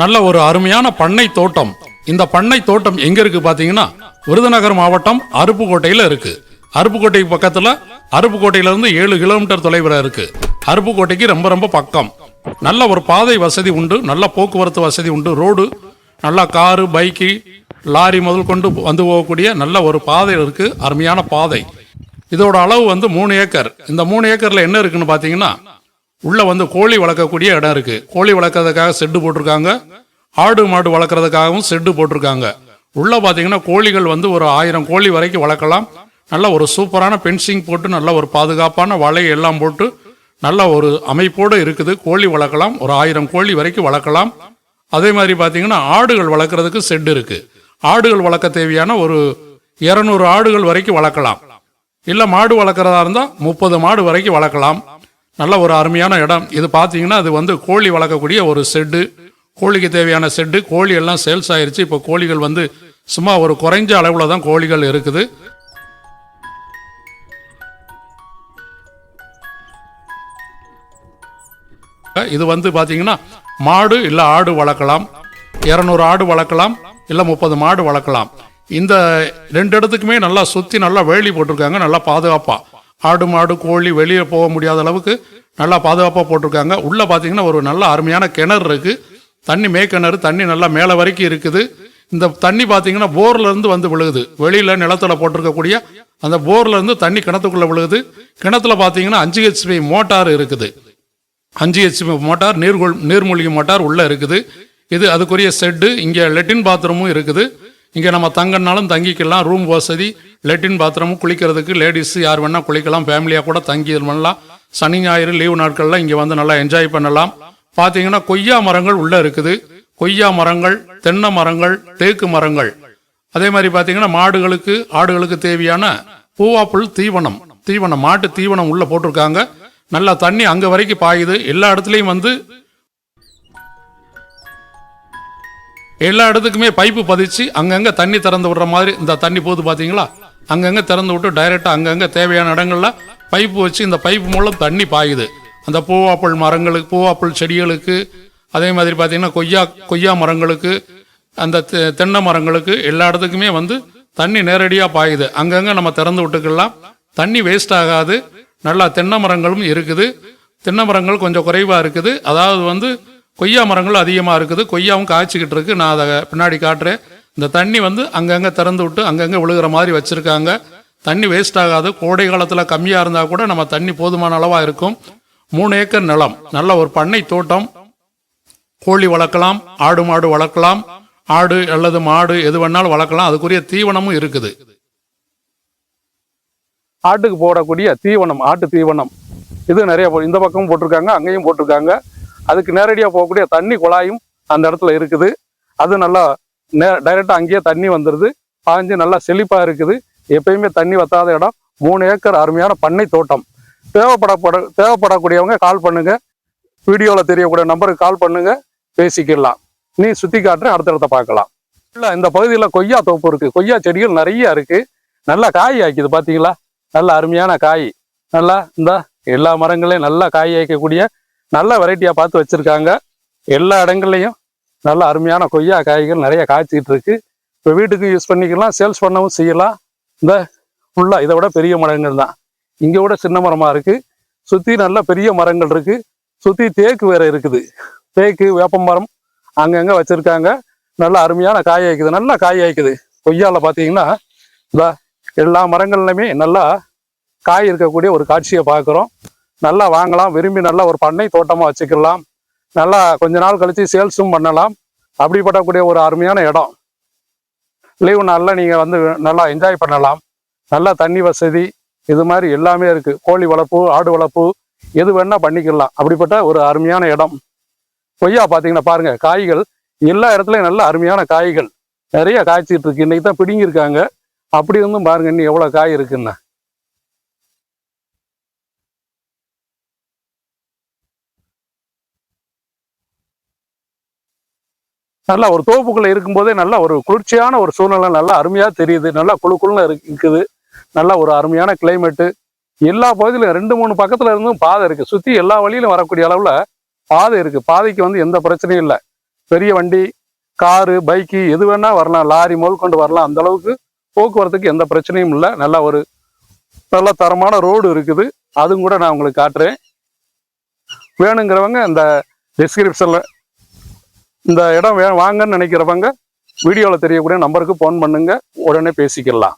நல்ல ஒரு அருமையான பண்ணை தோட்டம். இந்த பண்ணை தோட்டம் எங்க இருக்கு பாத்தீங்கன்னா விருதுநகர் மாவட்டம் அருப்புக்கோட்டையில இருக்கு. அருப்புக்கோட்டை பக்கத்துல அருப்புக்கோட்டையில இருந்து ஏழு கிலோமீட்டர் தொலைவில் இருக்கு. அருப்புக்கோட்டைக்கு ரொம்ப ரொம்ப பக்கம். நல்ல ஒரு பாதை வசதி உண்டு நல்ல போக்குவரத்து வசதி உண்டு ரோடு நல்லா காரு பைக்கு லாரி முதல் கொண்டு வந்து போகக்கூடிய நல்ல ஒரு பாதை இருக்கு அருமையான பாதை. இதோட அளவு வந்து மூணு ஏக்கர். இந்த மூணு ஏக்கர்ல என்ன இருக்குன்னு பாத்தீங்கன்னா உள்ளே வந்து கோழி வளர்க்கக்கூடிய இடம் இருக்குது கோழி வளர்க்கறதுக்காக செட்டு போட்டிருக்காங்க. ஆடு மாடு வளர்க்குறதுக்காகவும் செட்டு போட்டிருக்காங்க. உள்ளே பார்த்தீங்கன்னா கோழிகள் வந்து ஒரு ஆயிரம் கோழி வரைக்கும் வளர்க்கலாம். நல்ல ஒரு சூப்பரான பென்சிங் போட்டு நல்ல ஒரு பாதுகாப்பான வலை எல்லாம் போட்டு நல்ல ஒரு அமைப்போடு இருக்குது. கோழி வளர்க்கலாம். ஒரு ஆயிரம் கோழி வரைக்கும் வளர்க்கலாம். அதே மாதிரி பார்த்தீங்கன்னா ஆடுகள் வளர்க்குறதுக்கு செட் இருக்குது ஆடுகள் வளர்க்க தேவையான ஒரு இரநூறு ஆடுகள் வரைக்கும் வளர்க்கலாம். இல்லை மாடு வளர்க்குறதா இருந்தால் முப்பது மாடு வரைக்கும் வளர்க்கலாம். நல்ல ஒரு அருமையான இடம். இது பார்த்தீங்கன்னா அது வந்து கோழி வளர்க்கக்கூடிய ஒரு செட்டு கோழிக்கு தேவையான செட்டு கோழி எல்லாம் சேல்ஸ் ஆயிருச்சு. இப்போ கோழிகள் வந்து சும்மா ஒரு குறைஞ்ச அளவில் தான் கோழிகள் இருக்குது. இது வந்து பார்த்தீங்கன்னா மாடு இல்லை ஆடு வளர்க்கலாம். இரநூறு ஆடு வளர்க்கலாம். இல்லை முப்பது மாடு வளர்க்கலாம். இந்த ரெண்டு இடத்துக்குமே நல்லா சுற்றி நல்லா வேலி போட்டிருக்காங்க. நல்லா பாதுகாப்பாக ஆடு மாடு கோழி வெளியே போக முடியாத அளவுக்கு நல்லா பாதுகாப்பாக போட்டிருக்காங்க. உள்ளே பார்த்தீங்கன்னா ஒரு நல்ல அருமையான கிணறு இருக்குது தண்ணி மேய்க்கிணறு தண்ணி நல்லா மேலே வரைக்கும் இருக்குது. இந்த தண்ணி பார்த்தீங்கன்னா போர்லேருந்து வந்து விழுகுது. வெளியில் நிலத்தில் போட்டிருக்கக்கூடிய அந்த போர்லேருந்து தண்ணி கிணத்துக்குள்ளே விழுகுது. கிணத்துல பார்த்தீங்கன்னா அஞ்சு ஹெச்பி மோட்டார் இருக்குது. அஞ்சு ஹெச்பி மோட்டார் நீர்கொள் நீர்மூழ்கி மோட்டார் உள்ளே இருக்குது. இது அதுக்குரிய செட்டு இங்கே லெட்டின் பாத்ரூமும் இருக்குது. இங்கே நம்ம தங்கனாலும் தங்கிக்கலாம் ரூம் வசதி லெட்டின் பாத்ரூமும் குளிக்கிறதுக்கு லேடிஸு யார் வேணால் குளிக்கலாம் ஃபேமிலியாக கூட தங்கி இது பண்ணலாம். சனி ஞாயிறு லீவு நாட்களில் இங்கே வந்து நல்லா என்ஜாய் பண்ணலாம். பார்த்தீங்கன்னா கொய்யா மரங்கள் உள்ளே இருக்குது. கொய்யா மரங்கள் தென்னை மரங்கள் தேக்கு மரங்கள். அதே மாதிரி பார்த்தீங்கன்னா மாடுகளுக்கு ஆடுகளுக்கு தேவையான பூவாப்புல் தீவனம். தீவனம் மாட்டு தீவனம் உள்ளே போட்டிருக்காங்க. நல்லா தண்ணி அங்கே வரைக்கும் பாயுது. எல்லா இடத்துலையும் வந்து எல்லா இடத்துக்குமே பைப்பு பதிச்சு அங்கங்க தண்ணி திறந்து விடுற மாதிரி இந்த தண்ணி போகுது பாத்தீங்களா? அங்கங்க திறந்து விட்டு டைரக்டா அங்கங்க தேவையான இடங்கள்ல பைப்பு வச்சு இந்த பைப்பு மூலம் தண்ணி பாயுது. அந்த பூவாப்பல் மரங்களுக்கு பூவாப்பல் செடிகளுக்கு அதே மாதிரி பார்த்தீங்கன்னா கொய்யா கொய்யா மரங்களுக்கு அந்த தெ- தென்னை மரங்களுக்கு எல்லா இடத்துக்குமே வந்து தண்ணி நேரடியாக பாயுது. அங்கங்கே நம்ம திறந்து விட்டுக்கலாம். தண்ணி வேஸ்ட் ஆகாது. நல்லா தென்னை மரங்களும் இருக்குது. தென்னை மரங்கள் கொஞ்சம் குறைவாக இருக்குது. அதாவது வந்து கொய்யா மரங்கள் அதிகமாக இருக்குது. கொய்யாவும் காய்ச்சிக்கிட்டு இருக்கு. நான் அதை பின்னாடி காட்டுறேன். இந்த தண்ணி வந்து அங்கங்கே திறந்து விட்டு அங்கங்கே விழுகிற மாதிரி வச்சுருக்காங்க. தண்ணி வேஸ்ட் ஆகாது. கோடை காலத்தில் கம்மியாக இருந்தால் கூட நம்ம தண்ணி போதுமான அளவாக இருக்கும். மூணு ஏக்கர் நிலம். நல்ல ஒரு பண்ணை தோட்டம். கோழி வளர்க்கலாம். ஆடு மாடு வளர்க்கலாம். ஆடு அல்லது மாடு எது வேணாலும் வளர்க்கலாம். அதுக்குரிய தீவனமும் இருக்குது. ஆட்டுக்கு போடக்கூடிய தீவனம் ஆட்டு தீவனம். இது நிறைய இந்த பக்கமும் போட்டிருக்காங்க அங்கேயும் போட்டிருக்காங்க. அதுக்கு நேரடியாக போகக்கூடிய தண்ணி குழாயும் அந்த இடத்துல இருக்குது. அது நல்லா நே டைரெக்டாக அங்கேயே தண்ணி வந்துடுது பாஞ்சு நல்லா செழிப்பாக இருக்குது. எப்பயுமே தண்ணி வத்தாத இடம். மூணு ஏக்கர் அருமையான பண்ணை தோட்டம். தேவைப்படப்பட தேவைப்படக்கூடியவங்க கால் பண்ணுங்க. வீடியோவில் தெரியக்கூடிய நம்பருக்கு கால் பண்ணுங்க. பேசிக்கலாம் நீ சுற்றி காட்டுறேன் அடுத்தடுத்த பார்க்கலாம். இல்லை இந்த பகுதியில் கொய்யா தோப்பு இருக்குது கொய்யா செடிகள் நிறைய இருக்குது நல்லா காய் ஆக்கிது பார்த்தீங்களா நல்ல அருமையான காய். நல்லா இந்த எல்லா மரங்களையும் நல்லா காய் ஆய்க்கக்கூடிய நல்ல வெரைட்டியாக பார்த்து வச்சுருக்காங்க. எல்லா இடங்கள்லையும் நல்ல அருமையான கொய்யா காய்கள் நிறைய காய்ச்சிக்கிட்டு இருக்கு. இப்போ வீட்டுக்கு யூஸ் பண்ணிக்கலாம் சேல்ஸ் பண்ணவும் செய்யலாம். இந்த ஃபுல்லாக இதை விட பெரிய மரங்கள் தான். இங்கே விட சின்ன மரமாக இருக்குது சுற்றி நல்ல பெரிய மரங்கள் இருக்குது சுற்றி தேக்கு வேறு இருக்குது. தேக்கு வேப்பமரம் அங்கங்கே வச்சுருக்காங்க. நல்ல அருமையான காய் ஆய்க்குது நல்லா காய் ஆய்க்குது கொய்யாவில் பார்த்தீங்கன்னா இந்த எல்லா மரங்கள்லையுமே நல்லா காய் இருக்கக்கூடிய ஒரு காட்சியை பார்க்குறோம். நல்லா வாங்கலாம். விரும்பி நல்லா ஒரு பண்ணை தோட்டமாக வச்சுக்கலாம் நல்லா கொஞ்ச நாள் கழித்து சேல்ஸும் பண்ணலாம். அப்படிப்படக்கூடிய ஒரு அருமையான இடம். லீவு நாளில் நீங்கள் வந்து நல்லா என்ஜாய் பண்ணலாம். நல்லா தண்ணி வசதி. இது மாதிரி எல்லாமே இருக்குது கோழி வளர்ப்பு ஆடு வளர்ப்பு எது வேணால் பண்ணிக்கலாம் அப்படிப்பட்ட ஒரு அருமையான இடம். கொய்யா பார்த்தீங்கன்னா பாருங்க காய்கள். எல்லா இடத்துலையும் நல்ல அருமையான காய்கள். நிறைய காய்ச்சிட்டு இருக்கு. இன்னைக்கு தான் பிடிங்கிருக்காங்க அப்படி இருந்தும் பாருங்க இன்னும் எவ்வளோ காய் இருக்குன்னு. நல்லா ஒரு தோப்புக்குள்ள இருக்கும்போதே நல்லா ஒரு குளிர்ச்சியான ஒரு சூழ்நிலை நல்லா அருமையாக தெரியுது. நல்லா குழு குழுன்னு இருக்குது. நல்லா ஒரு அருமையான கிளைமேட்டு எல்லா பகுதியிலும் ரெண்டு மூணு பக்கத்துல இருந்தும் பாதை இருக்கு. சுற்றி எல்லா வழியிலும் வரக்கூடிய அளவில் பாதை இருக்கு. பாதைக்கு வந்து எந்த பிரச்சனையும் இல்லை. பெரிய வண்டி காரு பைக்கு எது வேணா வரலாம். லாரி மோல் கொண்டு வரலாம். அந்த அளவுக்கு போக்குவரத்துக்கு எந்த பிரச்சனையும் இல்லை. நல்ல ஒரு நல்ல தரமான ரோடு இருக்குது. அதுவும் கூட நான் உங்களுக்கு காட்டுறேன். வேணுங்கிறவங்க இந்த டிஸ்கிரிப்ஷனில் இந்த இடம் வாங்கன்னு நினைக்கிறவங்க வீடியோவில் தெரியக்கூடிய நம்பருக்கு ஃபோன் பண்ணுங்கள் உடனே பேசிக்கலாம்.